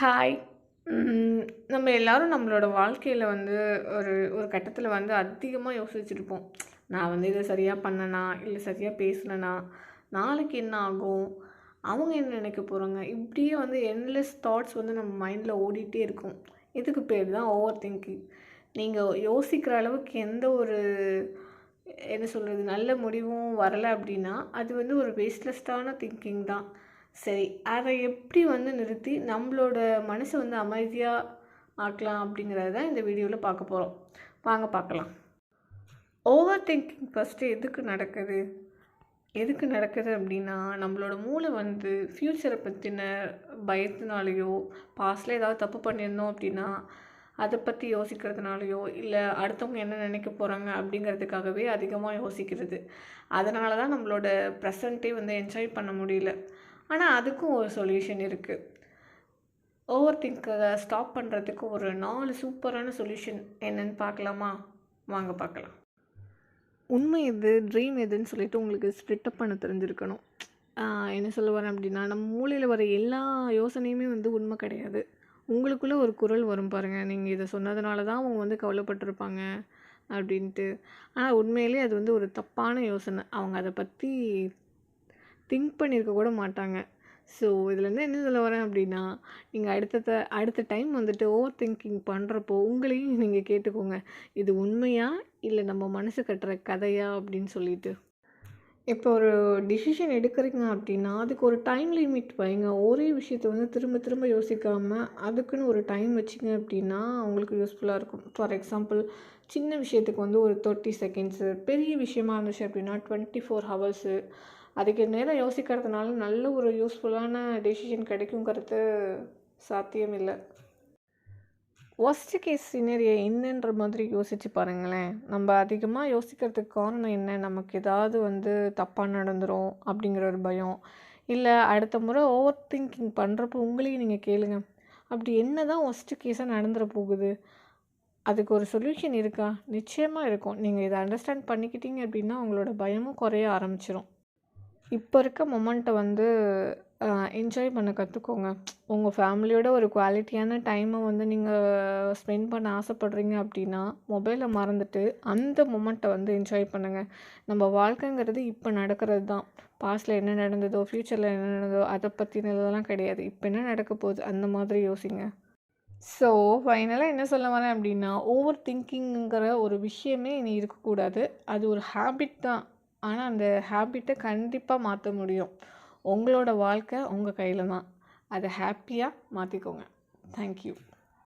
Hi நம்ம எல்லாரும் நம்மளோட வாழ்க்கையில் வந்து ஒரு ஒரு கட்டத்தில் வந்து அதிகமாக யோசிச்சிருப்போம். நான் வந்து இதை சரியாக பண்ணனா இல்லை சரியாக பேசினேனா நாளைக்கு என்ன ஆகும்? அவங்க என்ன நினைக்க போகிறாங்க இப்படியே வந்து என்லெஸ் தாட்ஸ் வந்து நம்ம மைண்டில் ஓடிட்டே இருக்கும். இதுக்கு பேர் தான் ஓவர் திங்கிங் நீங்கள் யோசிக்கிற அளவுக்கு எந்த ஒரு என்ன சொல்கிறது நல்ல முடிவும் வரலை அப்படின்னா அது வந்து ஒரு வேஸ்ட்லெஸ்டான திங்கிங் தான். சரி அதை எப்படி வந்து நிறுத்தி நம்மளோட மனசை வந்து அமைதியாக ஆக்கலாம் அப்படிங்கிறத தான் இந்த வீடியோவில் பார்க்க போகிறோம் வாங்க பார்க்கலாம். ஓவர் திங்கிங் ஃபஸ்ட்டு எதுக்கு நடக்குது? எதுக்கு நடக்குது அப்படின்னா நம்மளோட மூளை வந்து ஃப்யூச்சரை பற்றின பயத்தினாலேயோ பாஸ்டில் ஏதாவது தப்பு பண்ணியிருந்தோம் அப்படின்னா அதை பற்றி யோசிக்கிறதுனாலையோ இல்லை அடுத்தவங்க என்ன நினைக்க போகிறாங்க அப்படிங்கிறதுக்காகவே அதிகமாக யோசிக்கிறது. அதனால தான் நம்மளோட ப்ரெசண்ட்டே வந்து என்ஜாய் பண்ண முடியல. ஆனால் அதுக்கும் ஒரு சொல்யூஷன் இருக்குது ஓவர் திங்கரை ஸ்டாப் பண்ணுறதுக்கு ஒரு நாலு சூப்பரான சொல்யூஷன் என்னன்னு பார்க்கலாமா? வாங்க பார்க்கலாம். உண்மை எது ட்ரீம் எதுன்னு சொல்லிட்டு உங்களுக்கு ஸ்ப்ளிட்டப் பண்ண தெரிஞ்சிருக்கணும். என்ன சொல்ல வரேன் அப்படின்னா நம்ம மூளையில் வர எல்லா யோசனையுமே வந்து உண்மை கிடையாது. உங்களுக்குள்ளே ஒரு குரல் வரும் பாருங்கள் நீங்கள் இதை சொன்னதுனால தான் அவங்க வந்து கவலைப்பட்டிருப்பாங்க அப்படின்ட்டு. ஆனால் உண்மையிலே அது வந்து ஒரு தப்பான யோசனை. அவங்க அதை பற்றி திங்க் பண்ணியிருக்க கூட மாட்டாங்க. ஸோ இதுலேருந்து என்ன சொல்ல வரேன் அப்படின்னா நீங்கள் அடுத்த அடுத்த டைம் வந்துட்டு ஓவர் திங்கிங் பண்ணுறப்போ உங்களையும் நீங்கள் கேட்டுக்கோங்க. இது உண்மையா இல்லை நம்ம மனசு கட்டுற கதையா அப்படின்னு சொல்லிட்டு? இப்போ ஒரு டிசிஷன் எடுக்கிறீங்க அப்படின்னா அதுக்கு ஒரு டைம் லிமிட் வைங்க. ஒரே விஷயத்தை வந்து திரும்ப திரும்ப யோசிக்காமல் அதுக்குன்னு ஒரு டைம் வச்சிங்க அப்படின்னா உங்களுக்கு யூஸ்ஃபுல்லாக இருக்கும். ஃபார் எக்ஸாம்பிள் சின்ன விஷயத்துக்கு வந்து ஒரு தேர்ட்டி செகண்ட்ஸு பெரிய விஷயமா இருந்துச்சு அப்படின்னா டுவெண்ட்டி ஃபோர் ஹவர்ஸு அதுக்கு நேரம் யோசிக்கிறதுனால நல்ல ஒரு யூஸ்ஃபுல்லான டெசிஷன் கிடைக்குங்கிறது சாத்தியம் இல்லை ஒஸ்ட் கேஸ் சினரியோ என்னன்ற மாதிரி யோசிச்சு பாருங்களேன். நம்ம அதிகமாக யோசிக்கிறதுக்கு காரணம் என்ன? நமக்கு ஏதாவது வந்து தப்பாக நடந்துடும் அப்படிங்கிற ஒரு பயம். இல்லை அடுத்த முறை ஓவர் திங்கிங் பண்ணுறப்போ உங்களையும் நீங்கள் கேளுங்க. அப்படி என்ன தான் ஒஸ்ட் கேஸாக நடந்துட போகுது? அதுக்கு ஒரு சொல்யூஷன் இருக்கா? நிச்சயமாக இருக்கும். நீங்கள் இதை அண்டர்ஸ்டாண்ட் பண்ணிக்கிட்டீங்க அப்படின்னா உங்களோட பயமும் குறைய ஆரம்பிச்சிடும் இப்போ இருக்க மொமெண்ட்டை வந்து என்ஜாய் பண்ண கற்றுக்கோங்க உங்கள் ஃபேமிலியோட ஒரு குவாலிட்டியான டைமை வந்து நீங்கள் ஸ்பெண்ட் பண்ண ஆசைப்படுறீங்க அப்படின்னா மொபைலை மறந்துட்டு அந்த மொமெண்ட்டை வந்து என்ஜாய் பண்ணுங்கள் நம்ம வாழ்க்கைங்கிறது இப்போ நடக்கிறது தான். பாஸ்டில் என்ன நடந்ததோ ஃப்யூச்சரில் என்ன நடந்ததோ அதை பற்றினதெல்லாம் கிடையாது. இப்போ என்ன நடக்க போகுது அந்த மாதிரி யோசிங்க. ஸோ ஃபைனலாக என்ன சொல்ல வரேன் அப்படின்னா ஓவர் திங்கிங்கிற ஒரு விஷயமே இனி இருக்கக்கூடாது. அது ஒரு ஹேபிட் தான். ஆனால் அந்த ஹேபிட்டை கண்டிப்பாக மாற்ற முடியும். உங்களோட வாழ்க்கை உங்கள் கையில் தான். அதை ஹாப்பியாக மாற்றிக்கோங்க தேங்க்யூ